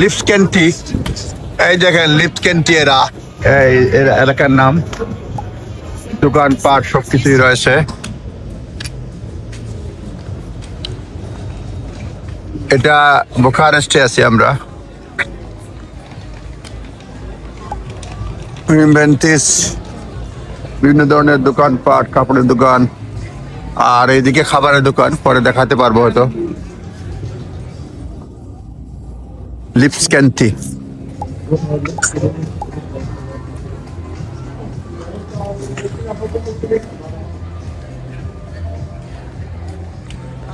Lips ক্যান্টি এই দেখেন lips ক্যান্টি এরা। এই এলাকার নাম। দোকানপাট সবকিছুই রয়েছে। এটা বোখারেস্টে আছি আমরা। বিভিন্ন ধরনের দোকানপাট, কাপড়ের দোকান। আর এইদিকে খাবারের দোকান, পরে দেখাতে পারব হয়তো। লিপস ক্যান্টি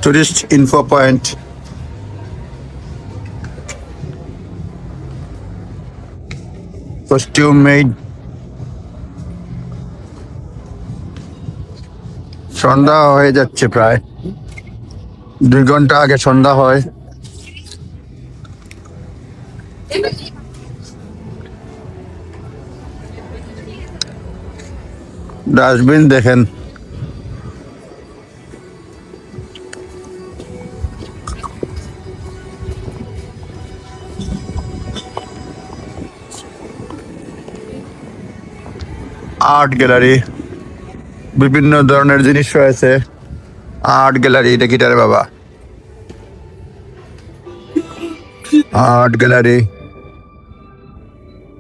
টুরিস্ট ইনফো পয়েন্ট কস্টিউম মেড সন্ধ্যা হয়ে যাচ্ছে প্রায়। দুই ঘণ্টা আগে সন্ধ্যা হয়। ডাস্টবিন দেখেন। আর্ট গ্যালারি বিভিন্ন ধরনের জিনিস রয়েছে। আর্ট গ্যালারি এটা গিটারে বাবা? Art gallery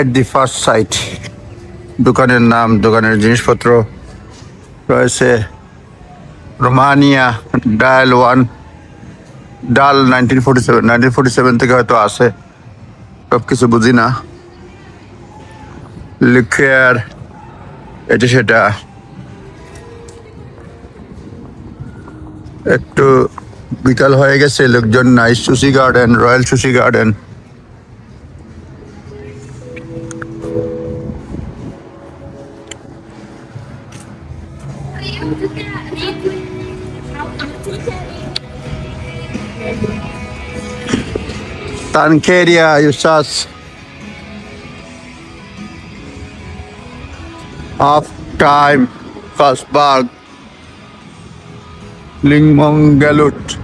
at the first sight দোকানের নাম, দোকানের জিনিসপত্র রয়েছে রোমানিয়া ডায়াল ওয়ান ডাল nineteen forty seven, nineteen forty seven থেকে হয়তো আসে সব কিছু বুঝি না। লিখেয়ার এটা সেটা। একটু বিকাল হয়ে গেছে, লোকজন নাই sushi garden, royal sushi garden. Tan you shots. Half time Kasbag Lingmong Galut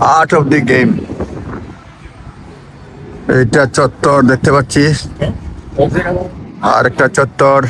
Art of the game এটা চত্বর দেখতে পাচ্ছি। আর একটা চত্বর।